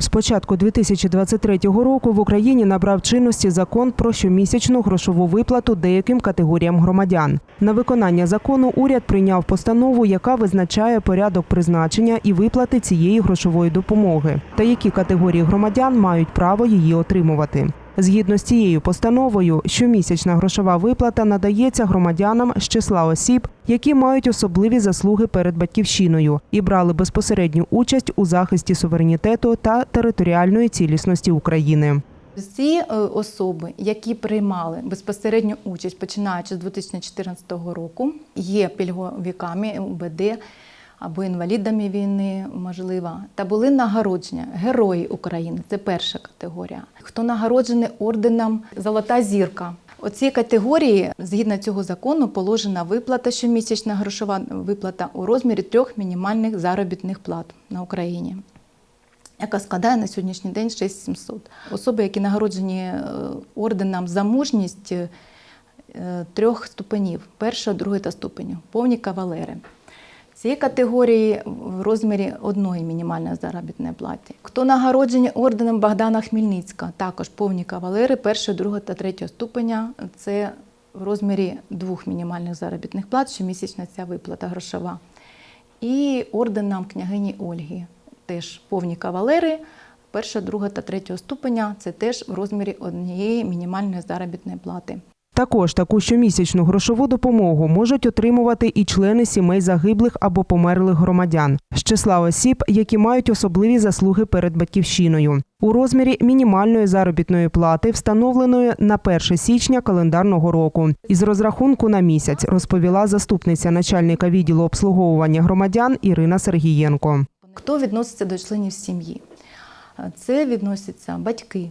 З початку 2023 року в Україні набрав чинності закон про щомісячну грошову виплату деяким категоріям громадян. На виконання закону уряд прийняв постанову, яка визначає порядок призначення і виплати цієї грошової допомоги та які категорії громадян мають право її отримувати. Згідно з цією постановою, щомісячна грошова виплата надається громадянам з числа осіб, які мають особливі заслуги перед батьківщиною і брали безпосередню участь у захисті суверенітету та територіальної цілісності України. Всі е, особи, які приймали безпосередню участь, починаючи з 2014 року, є пільговиками УБД або інвалідами війни, можливо, та були нагороджені Герої України. Це перша категорія. Хто нагороджений орденом Золота зірка. У цій категорії, згідно цього закону, положена виплата щомісячна грошова виплата у розмірі трьох мінімальних заробітних плат на Україні яка складає на сьогоднішній день 6700. Особи, які нагороджені е, орденом за мужність е, трьох ступенів, першого, другого та ступеню, повні кавалери. Цієї категорії в розмірі одної мінімальної заробітної плати. Хто нагороджені орденом Богдана Хмельницька, також повні кавалери першого, другого та третього ступеня. Це в розмірі двох мінімальних заробітних плат, щомісячна ця виплата грошова. І орденом княгині Ольги теж повні кавалери, перша, друга та третього ступеня це теж в розмірі однієї мінімальної заробітної плати. Також таку щомісячну грошову допомогу можуть отримувати і члени сімей загиблих або померлих громадян з числа осіб, які мають особливі заслуги перед батьківщиною у розмірі мінімальної заробітної плати, встановленої на 1 січня календарного року, із розрахунку на місяць, розповіла заступниця начальника відділу обслуговування громадян Ірина Сергієнко. Хто відноситься до членів сім'ї? Це відносяться батьки,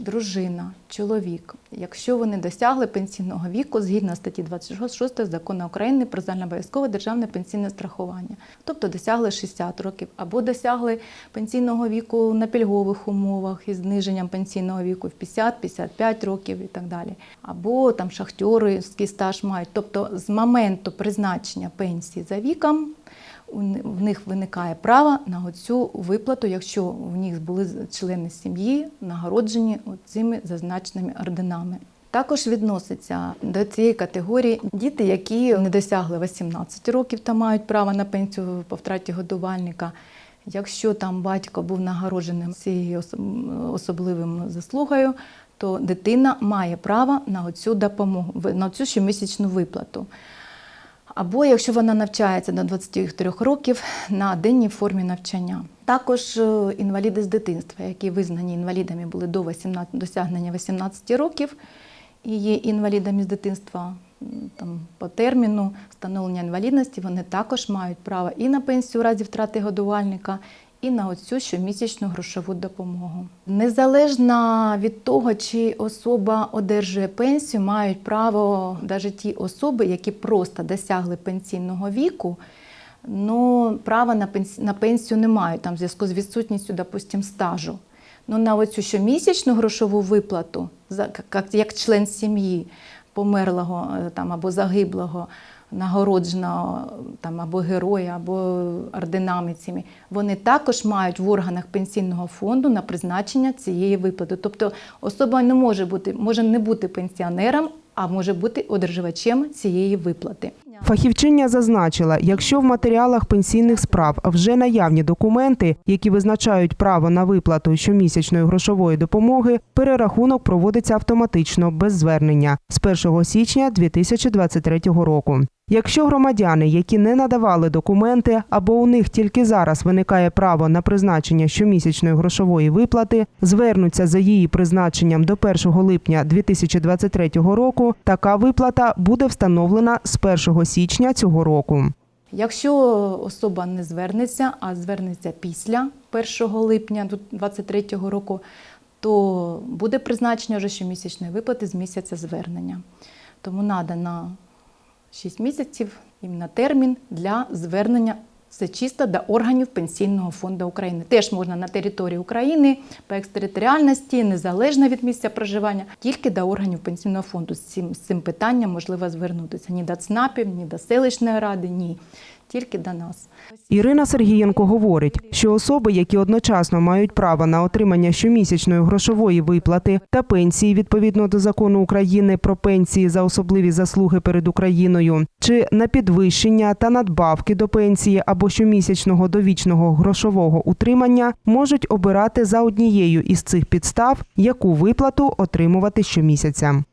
дружина, чоловік. Якщо вони досягли пенсійного віку згідно статті 26 закону України про загальнообов'язкове державне пенсійне страхування, тобто досягли 60 років або досягли пенсійного віку на пільгових умовах із зниженням пенсійного віку в 50-55 років і так далі, або там шахтьорський стаж мають. Тобто з моменту призначення пенсії за віком в них виникає право на цю виплату, якщо в них були члени сім'ї нагороджені цими зазначеними орденами. Також відноситься до цієї категорії діти, які не досягли 18 років та мають право на пенсію по втраті годувальника. Якщо там батько був нагородженим цією особливим заслугою, то дитина має право на цю допомогу, на цю щомісячну виплату. Або якщо вона навчається до 23 років на денній формі навчання. Також е, інваліди з дитинства, які визнані інвалідами були до 18, досягнення 18 років, і є інвалідами з дитинства там, по терміну встановлення інвалідності, вони також мають право і на пенсію у разі втрати годувальника, і на оцю щомісячну грошову допомогу. Незалежно від того, чи особа одержує пенсію, мають право навіть ті особи, які просто досягли пенсійного віку, ну права на пенсію, на пенсію не мають там в зв'язку з відсутністю, допустим, стажу. Ну на оцю щомісячну грошову виплату, як член сім'ї померлого там або загиблого нагородженого там або героя, або орденами цими, вони також мають в органах пенсійного фонду на призначення цієї виплати. Тобто особа не може бути, може не бути пенсіонером, а може бути одержувачем цієї виплати. Фахівчиня зазначила, якщо в матеріалах пенсійних справ вже наявні документи, які визначають право на виплату щомісячної грошової допомоги, перерахунок проводиться автоматично без звернення з 1 січня 2023 року. Якщо громадяни, які не надавали документи, або у них тільки зараз виникає право на призначення щомісячної грошової виплати, звернуться за її призначенням до 1 липня 2023 року, така виплата буде встановлена з 1 січня цього року. Якщо особа не звернеться, а звернеться після 1 липня 2023 року, то буде призначення вже щомісячної виплати з місяця звернення. Тому надано 6 місяців іменно термін для звернення це чисто до органів Пенсійного фонду України. Теж можна на території України по екстериторіальності, незалежно від місця проживання, тільки до органів пенсійного фонду з цим з цим питанням можливо звернутися ні до ЦНАПів, ні до селищної ради, ні тільки до нас. Ірина Сергієнко говорить, що особи, які одночасно мають право на отримання щомісячної грошової виплати та пенсії відповідно до закону України про пенсії за особливі заслуги перед Україною, чи на підвищення та надбавки до пенсії або щомісячного довічного грошового утримання, можуть обирати за однією із цих підстав, яку виплату отримувати щомісяця.